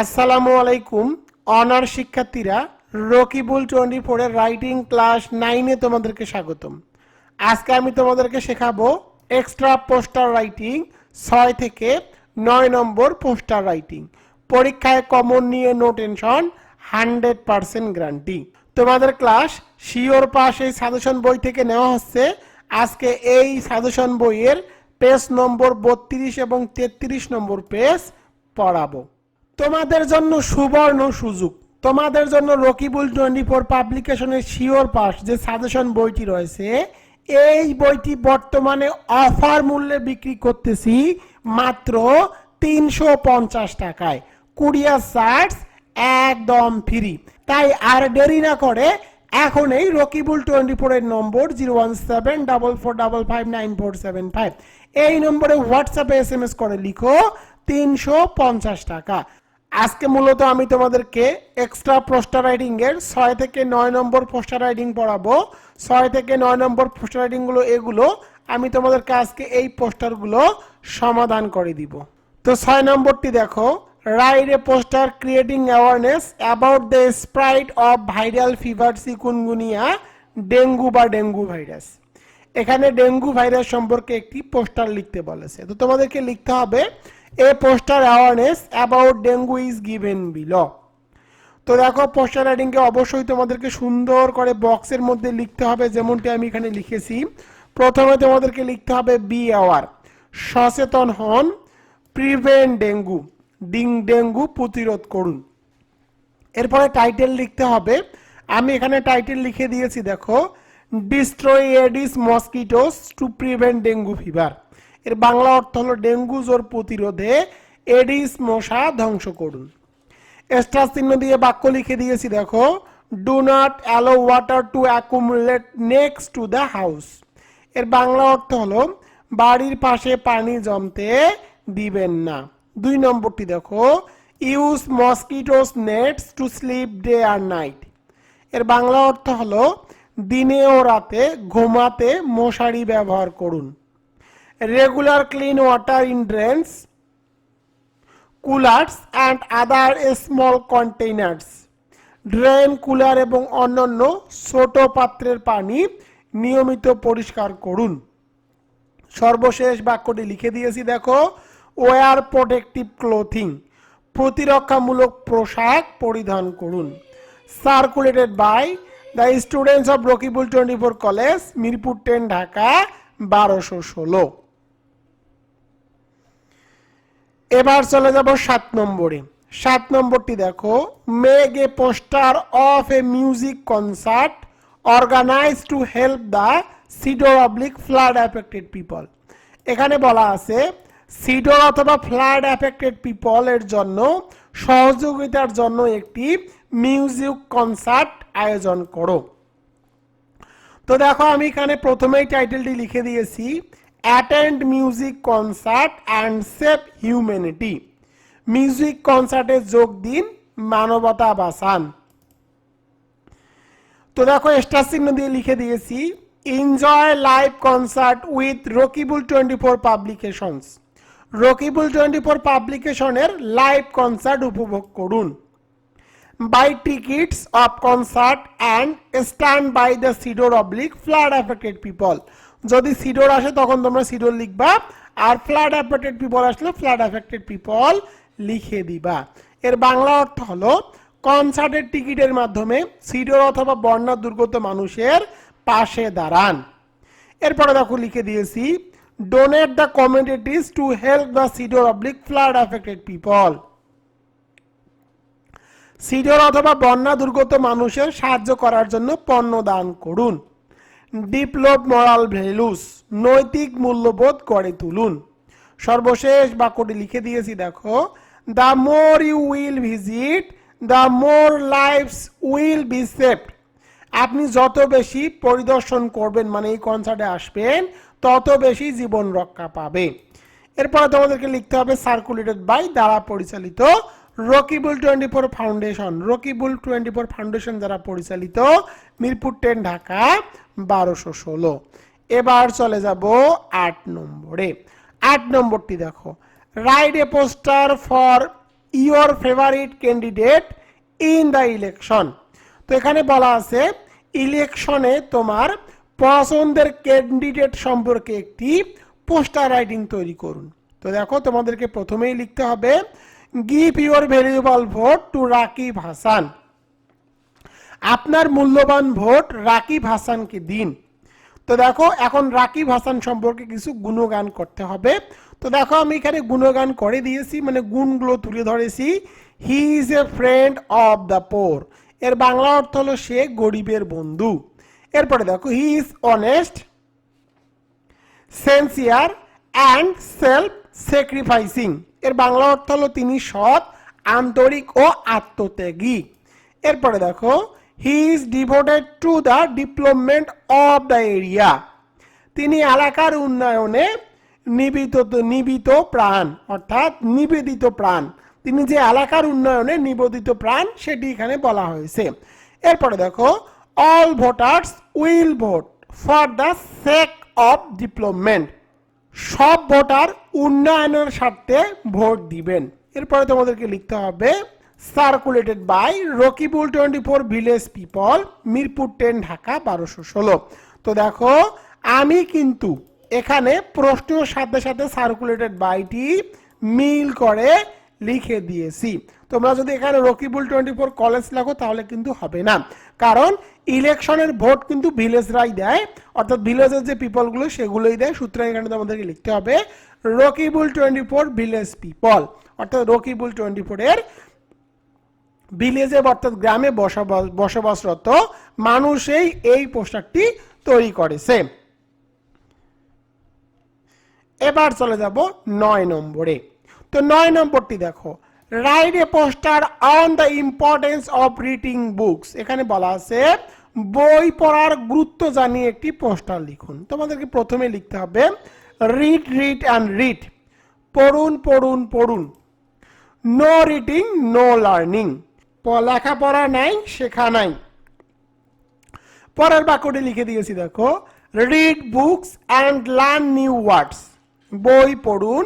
আসসালামু আলাইকুম অনার শিক্ষার্থীরা, রকিবুল টোয়েন্টি ফোরের রাইটিং ক্লাস নাইনে তোমাদেরকে স্বাগতম। আজকে আমি তোমাদেরকে শেখাবো এক্সট্রা পোস্টার রাইটিং ছয় থেকে নয় নম্বর পোস্টার রাইটিং পরীক্ষায় কমন নিয়ে no tension hundred percent guarantee তোমাদের ক্লাস শিওর পাস এই সাজেশন বই থেকে নেওয়া হচ্ছে। আজকে এই সাজেশন বইয়ের পেজ নম্বর বত্রিশ এবং তেত্রিশ নম্বর পেজ পড়াবো। তোমাদের জন্য সুবর্ণ সুযোগ। তোমাদের জন্য রকিবুল টোয়েন্টি ফোর পাবলিকেশনের শিওর পাস যে সাজেশন বইটি রয়েছে, এই বইটি বর্তমানে অফার মূল্যে বিক্রি করতেছি মাত্র তিনশো পঞ্চাশ টাকায়। কুরিয়ার চার্জ একদম ফ্রি। তাই আর দেরি না করে এখন এই রকিবুল টোয়েন্টি ফোরের number zero one seven double four double five nine four seven five. এই নম্বরে হোয়াটসঅ্যাপে এস এম এস করে লিখো তিনশো পঞ্চাশ টাকা। আজকে মূলত আমি তোমাদেরকে এক্সট্রা পোস্টার রাইডিং এর ছয় থেকে নয় নম্বর পোস্টার রাইডিং পড়াবো। ছয় থেকে নয় নম্বর পোস্টার রাইডিংগুলো এগুলো আমি তোমাদেরকে আজকে এই পোস্টারগুলো সমাধান করে দিব। তো ছয় নম্বরটি দেখো write a poster creating awareness about the spread of viral fever chikungunya dengue বা ডেঙ্গু ভাইরাস এখানে ডেঙ্গু ভাইরাস সম্পর্কে একটি পোস্টার লিখতে বলেছে। তো তোমাদেরকে লিখতে হবে a poster awareness about dengue is given below তো দেখো পোস্টার রাইডিংকে অবশ্যই তোমাদেরকে সুন্দর করে বক্সের মধ্যে লিখতে হবে, যেমনটি আমি এখানে লিখেছি। প্রথমে তোমাদেরকে লিখতে হবে বি আওয়ার সচেতন হন প্রিভেন্ট ডেঙ্গু ডিং ডেঙ্গু প্রতিরোধ করুন। এরপরে টাইটেল লিখতে হবে, আমি এখানে টাইটেল লিখে দিয়েছি, দেখো destroy Aedes mosquitoes to prevent dengue fever এর বাংলা অর্থ হলো ডেঙ্গু জ্বর প্রতিরোধে এডিস মশা ধ্বংস করুন। এক্সট্রা চিহ্ন দিয়ে বাক্য লিখে দিয়েছি, দেখো। Do not allow water to accumulate next to the house এর বাংলা অর্থ হলো, বাড়ির পাশে পানি জমতে দিবেন না। দুই নম্বরটি দেখো use mosquitoes nets to sleep day R night এর বাংলা অর্থ হলো, দিনে ও রাতে ঘুমাতে মশারি ব্যবহার করুন। Regular clean water in drains coolers and other small containers drain cooler এবং অন্যান্য ছোট পাত্রের পানি নিয়মিত পরিষ্কার করুন। সর্বশেষ বাক্যটি লিখে দিয়েছি, দেখো ওয়ার প্রোটেক্টিভ ক্লোথিং প্রতিরক্ষামূলক পোশাক পরিধান করুন। Circulated by the students of Rakibul twenty four college Mirpur ten Dhaka বারোশো ষোলো। এবার চলে যাব সাত নম্বরে। সাত নম্বরটি দেখো, make a poster of a music concert organize to help the Sidr public flood affected people. এখানে বলা আছে, সিডোর অথবা ফ্লাড অ্যাফেক্টেড পিপল এর জন্য, সহযোগিতার জন্য একটি মিউজিক কনসার্ট আয়োজন করো। তো দেখো, আমি এখানে প্রথমেই টাইটেলটি লিখে দিয়েছি attend music concert and save humanity music কনসার্টে যোগ দিন মানবতা বাঁচান। তো দেখো, স্টার চিহ্ন দিয়ে লিখে দিয়েছি enjoy live concert with Rakibul twenty four publications Rakibul twenty four পাবলিকেশনের live concert উপভোগ করুন। Buy tickets of concert and stand by the Sidr oblique flood affected people যদি সিডোর আসে, তখন তোমরা সিডোর লিখবা। আর ফ্লাড অ্যাফেক্টেড পিপল আসলে flood affected people লিখে দিবা। এর বাংলা অর্থ হলো কনসার্টের টিকিটের মাধ্যমে সিডোর অথবা বন্যা দুর্গত মানুষের পাশে দাঁড়ান। এরপরে দেখো লিখে দিয়েছি donate the communities to help the Sidr oblique flood affected people Sidr অথবা বন্যা দুর্গত মানুষের সাহায্য করার জন্য পণ্য দান করুন। ডিপ্লোপ মরাল ভ্যালুস নৈতিক মূল্যবোধ গড়ে তুলুন। সর্বশেষ বাক্যটি লিখে দিয়েছি, দেখো the more you will visit the more lives will be saved আপনি যত বেশি পরিদর্শন করবেন মানে এই কনসার্টে আসবেন, তত বেশি জীবন রক্ষা পাবে এরপরে তোমাদেরকে লিখতে হবে সার্কুলেটেড বাই দ্বারা পরিচালিত Rakibul twenty four foundation. Rakibul twenty four foundation দ্বারা পরিচালিত মিরপুর টেন ঢাকা বারোশো ষোলো। এবার চলে যাব আট নম্বরে। আট নম্বরটি দেখো। Write a poster for your favourite candidate in the election. তো এখানে বলা আছে, ইলেকশনে তোমার পছন্দের ক্যান্ডিডেট সম্পর্কে একটি পোস্টার রাইটিং তৈরি করুন। তো দেখো, তোমাদেরকে প্রথমেই লিখতে হবে, give your valuable vote to Rakib Hasan. আপনার মূল্যবান ভোট রাকিব হাসানকে দিন। তো দেখো, এখন রাকিব হাসান সম্পর্কে কিছু গুণগান করতে হবে। তো দেখো, আমি এখানে গুণগান করে দিয়েছি মানে গুণগুলো তুলে ধরেছি। He is a friend of the poor এর বাংলা অর্থ হলো সে গরিবের বন্ধু। এরপরে দেখো he is honest sincere and self sacrificing এর বাংলা অর্থ হলো তিনি সৎ, আন্তরিক ও আত্মত্যাগী। এরপরে দেখো he is devoted to the development of the area তিনি এলাকার উন্নয়নে নিবিত নিবিত প্রাণ, অর্থাৎ নিবেদিত প্রাণ। তিনি যে এলাকার উন্নয়নে নিবেদিত প্রাণ, সেটি এখানে বলা হয়েছে। এরপরে দেখো all voters will vote for the sake of development সব ভোটার উন্নয়নের স্বার্থে ভোট দিবেন। এরপরে তোমাদেরকে লিখতে হবে circulated by Rakibul twenty four village people Mirpur ten Dhaka বারোশো ষোলো। তো দেখো, আমি কিন্তু এখানে প্রশ্নের সাথে সাথে সার্কুলেটেড বাইটি মিল করে লিখে দিয়েছি। তোমরা যদি এখানে রকিবুল টোয়েন্টি ফোর কলেজ লাগো তাহলে কিন্তু হবে না। কারণ ইলেকশনের ভোট কিন্তু ভিলেজরাই দেয়, অর্থাৎ ভিলেজের যে পিপলগুলো সেগুলোই দেয়। সুতরাং এখানে তোমাদেরকে লিখতে হবে Rakibul twenty four village people অর্থাৎ রকিবুল টোয়েন্টি ফোরের ভিলেজে অর্থাৎ গ্রামে বসবাস, বসবাসরত মানুষেই এই পোস্টারটি তৈরি করেছে। এবার চলে যাব নয় নম্বরে। তো নয় নম্বরটি দেখো, write a poster on the importance of reading books. এখানে বলা আছে, বই পড়ার গুরুত্ব জানিয়ে একটি পোস্টার লিখুন। তোমাদেরকে প্রথমে লিখতে হবে রিড রিড অ্যান্ড রিড পড়ুন পড়ুন পড়ুন। নো রিডিং নো লার্নিং লেখাপড়া নাই, শেখা নাই। পরের বাক্যটি লিখে দিয়েছি, দেখো। Read books and learn new words বই পড়ুন,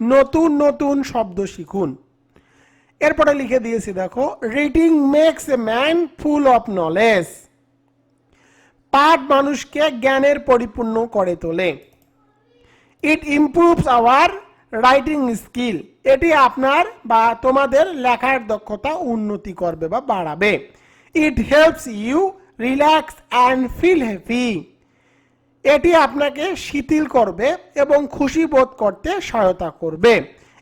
নতুন নতুন শব্দ শিখুন। এরপরে লিখে দিয়েছি, দেখো reading makes a man full of knowledge পাঠ মানুষকে জ্ঞানের পরিপূর্ণ করে তোলে। It improves our writing skill এটি আপনার বা তোমাদের লেখার দক্ষতা উন্নতি করবে বা বাড়াবে। It helps you relax and feel happy এটি আপনাকে শিথিল করবে এবং খুশি বোধ করতে সহায়তা করবে।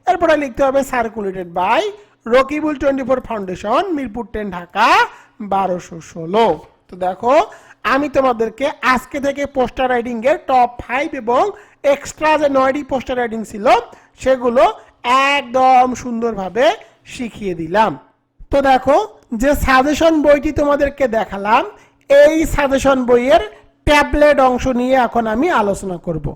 এরপরে লিখতে হবে circulated by Rakibul twenty four foundation, Mirpur ten Dhaka, বারোশো ষোলো। তো দেখো, আমি তোমাদেরকে আজকে থেকে পোস্টার রাইডিং এর টপ ফাইভ এবং এক্সট্রা যে নয়টি পোস্টার রাইডিং ছিল সেগুলো একদম সুন্দরভাবে শিখিয়ে দিলাম। তো দেখো, যে সাজেশন বইটি তোমাদেরকে দেখালাম, এই সাজেশন বইয়ের ট্যাবলেট অংশ নিয়ে এখন আমি আলোচনা করব।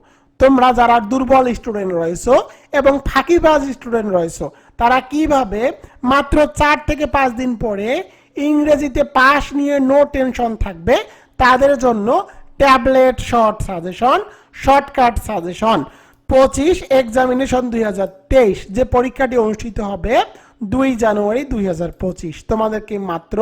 তোমরা যারা দুর্বল স্টুডেন্ট রয়েছো এবং ফাঁকিবাজ স্টুডেন্ট রয়েছো, তারা কীভাবে মাত্র চার থেকে পাঁচ দিন পরে ইংরেজিতে পাস নিয়ে নো টেনশন থাকবে, তাদের জন্য tablet short suggestion, shortcut suggestion. পঁচিশ এক্সামিনেশন দুই হাজার তেইশ, যে পরীক্ষাটি অনুষ্ঠিত হবে দুই জানুয়ারি দুই হাজার পঁচিশ। তোমাদেরকে মাত্র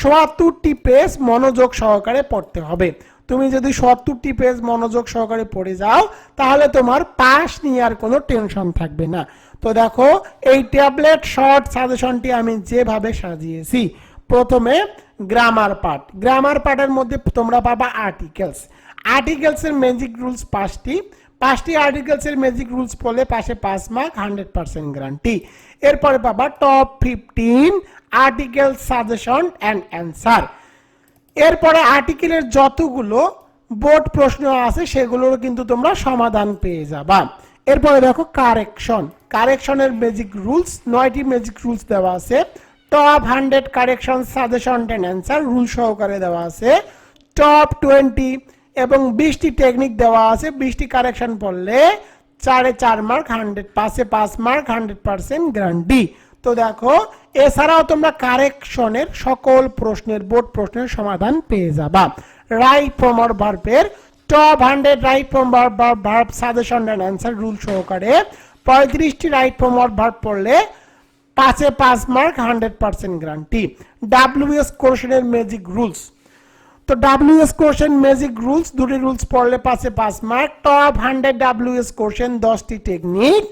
সোয়াত্তরটি পেজ মনোযোগ সহকারে পড়তে হবে। তুমি যদি সত্তরটি পেজ মনোযোগ সহকারে পড়ে যাও, তাহলে তোমার পাস নিয়ে আর কোনো টেনশন থাকবে না। তো দেখো, এই ট্যাবলেট শর্ট সাজেশনটি আমি যেভাবে সাজিয়েছি, প্রথমে গ্রামার পার্ট গ্রামার পার্টের মধ্যে তোমরা পাবা আর্টিকেলস আর্টিকেলসের ম্যাজিক রুলস পাঁচটি। পাঁচটি আর্টিকেলসের ম্যাজিক রুলস পড়লে পাশে পাঁচ মার্ক হান্ড্রেড পার্সেন্ট গ্যারান্টি এরপরে পাবা top fifteen article suggestion and answer এরপরে আর্টিকেলের যতগুলো বোর্ড প্রশ্ন আছে, সেগুলোর কিন্তু তোমরা সমাধান পেয়ে যাবা। এরপরে দেখো কারেকশন কারেকশনের ম্যাজিক রুলস নয়টি ম্যাজিক রুলস দেওয়া আছে। Top hundred correction suggestion and answer rule সহকারে দেওয়া আছে। টপ টোয়েন্টি এবং বিশটি টেকনিক দেওয়া আছে বিশটি কারেকশন পড়লে চারে চার মার্ক হান্ড্রেড পাঁচে পাঁচ মার্ক হান্ড্রেড পার্সেন্ট গ্যারান্টি তো দেখো, এছাড়াও তোমরা কারেকশনের সকল প্রশ্নের বোর্ড প্রশ্নের সমাধান পেয়ে যাবা। রাইট ফ্রম আর ভার্বের top hundred right form verb suggestion and answer rule সহকারে পঁয়ত্রিশটি রাইট ফ্রম আর ভার্ব পড়লে পাঁচে পাঁচ mark hundred percent guarantee WH কোর্শনের magic rules তো W H question magic rules দুটি রুলস পড়লে পাশে পাঁচ mark top hundred W H question দশটি টেকনিক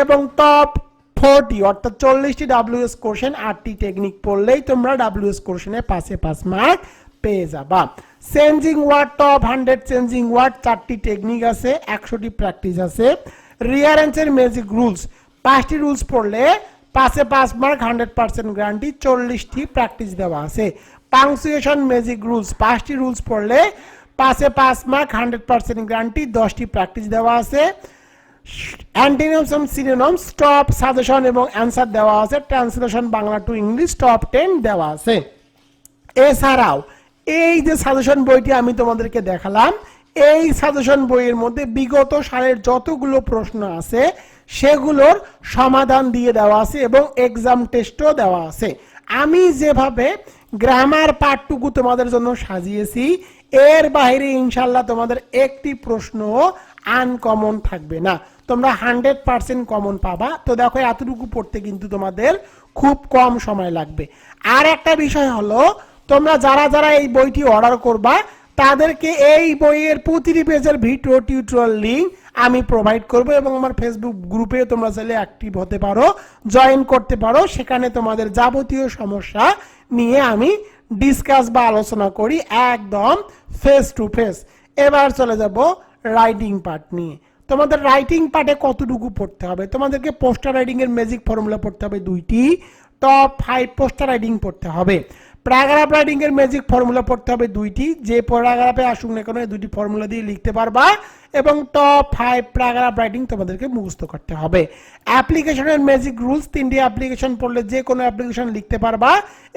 এবং টপ ফোরটি অর্থাৎ চল্লিশটি ডাব্লিউ এস কোশ্চেন আটটি টেকনিক পড়লেই তোমরা ডাব্লিউ এস কোশ্চেনে পাশে পাঁচ মার্ক পেয়ে যাবা। Changing word top hundred changing word চারটি টেকনিক আছে, একশোটি প্র্যাকটিস আছে। রিয়ারেন্সের ম্যাজিক রুলস পাঁচটি রুলস পড়লে পাশে পাঁচ মার্ক হান্ড্রেড পার্সেন্ট গ্যারান্টি চল্লিশটি প্র্যাকটিস দেওয়া আছে। পাংচুয়েশন ম্যাজিক রুলস পাঁচটি রুলস পড়লে পাশে পাঁচ মার্ক হান্ড্রেড পার্সেন্ট গ্যারান্টি দশটি প্র্যাকটিস দেওয়া আছে। অ্যান্টিনিমস এবং সিনোনমস টপ সাজেশন এবং অ্যান্সার দেওয়া আছে। Translation Bangla to English top ten দেওয়া আছে। এছাড়াও, এই যে সাজেশন বইটি আমি তোমাদেরকে দেখালাম, এই সাজেশন বইয়ের মধ্যে বিগত সালের যতগুলো প্রশ্ন আছে, সেগুলোর সমাধান দিয়ে দেওয়া আছে এবং এক্সাম টেস্টও দেওয়া আছে। আমি যেভাবে গ্রামার পাঠটুকু তোমাদের জন্য সাজিয়েছি। এর বাইরে ইনশাল্লাহ তোমাদের একটি প্রশ্ন আনকমন থাকবে না। তোমরা হান্ড্রেড পার্সেন্ট কমন পাবা। তো দেখো, এতটুকু পড়তে কিন্তু তোমাদের খুব কম সময় লাগবে। আর একটা বিষয় হলো, তোমরা যারা যারা এই বইটি অর্ডার করবা, তাদেরকে এই বইয়ের প্রতিটি পেজের ভিডিও টিউটোরিয়াল লিঙ্ক আমি প্রোভাইড করব এবং আমার ফেসবুক গ্রুপে তোমরা চাইলে অ্যাক্টিভ হতে পারো জয়েন করতে পারো। সেখানে তোমাদের যাবতীয় সমস্যা নিয়ে আমি ডিসকাস বা আলোচনা করি একদম ফেস টু ফেস এবার চলে যাব রাইটিং পার্ট নিয়ে। তোমাদের রাইটিং পার্টে কতটুকু পড়তে হবে? তোমাদেরকে পোস্টার রাইডিংয়ের ম্যাজিক ফর্মুলা পড়তে হবে দুইটি। টপ ফাইভ পোস্টার রাইডিং পড়তে হবে। প্যারাগ্রাফ রাইটিং এর ম্যাজিক ফর্মুলা পড়তে হবে দুইটি। যে প্যারাগ্রাফে আসুক না কেন, এই দুইটি ফর্মুলা দিয়ে লিখতে পারবা এবং টপ ফাইভ প্যারাগ্রাফ রাইটিং তোমাদেরকে মুখস্থ করতে হবে। অ্যাপ্লিকেশনের ম্যাজিক রুলস তিনটি অ্যাপ্লিকেশন পড়লে যে কোনো অ্যাপ্লিকেশন লিখতে পারবা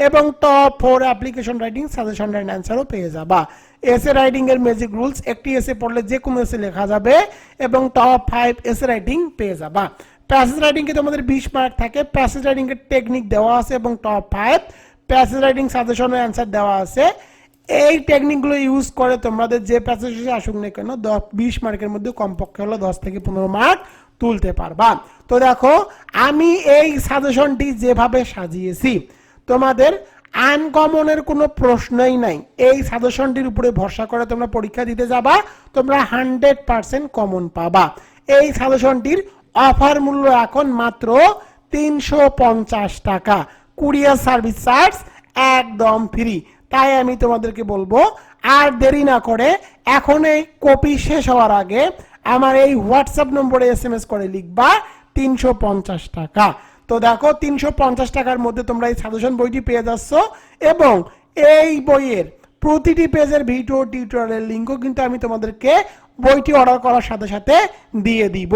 এবং top four application writing suggestion and অ্যান্সারও পেয়ে যাবা। এসে রাইটিং এর ম্যাজিক রুলস একটি এসে পড়লে যে কোনো এসে লেখা যাবে এবং টপ ফাইভ এসে রাইটিং পেয়ে যাবা। প্যাসেজ রাইটিং এ তোমাদের বিশ মার্ক থাকে। প্যাসেজ রাইটিং এর টেকনিক দেওয়া আছে এবং top five passage writing suggestion ও অ্যান্সার দেওয়া আছে। এই টেকনিকগুলো ইউজ করে তোমাদের যে প্যাসেজ আসুক না কেন, দশ, বিশ মার্কের মধ্যে কমপক্ষে হলো দশ থেকে পনেরো মার্ক তুলতে পারবা। তো দেখো, আমি এই সাজেশনটি যেভাবে সাজিয়েছি, তোমাদের আনকমনের কোনো প্রশ্নই নাই। এই সাজেশনটির উপরে ভরসা করে তোমরা পরীক্ষা দিতে যাবা, তোমরা হান্ড্রেড পার্সেন্ট কমন পাবা। এই সাজেশনটির অফার মূল্য এখন মাত্র তিনশো পঞ্চাশ টাকা। কুরিয়ার সার্ভিস চার্জ একদম ফ্রি। তাই আমি তোমাদেরকে বলব, আর দেরি না করে এখন এই কপি শেষ হওয়ার আগে আমার এই হোয়াটসঅ্যাপ নম্বরে এস এম এস করে লিখবা তিনশো পঞ্চাশ টাকা। তো দেখো, তিনশো পঞ্চাশ টাকার মধ্যে তোমরা এই সাজেশন বইটি পেয়ে যাচ্ছ এবং এই বইয়ের প্রতিটি পেজের ভিডিও টিউটোরিয়ালের লিঙ্কও কিন্তু আমি তোমাদেরকে বইটি অর্ডার করার সাথে সাথে দিয়ে দিব।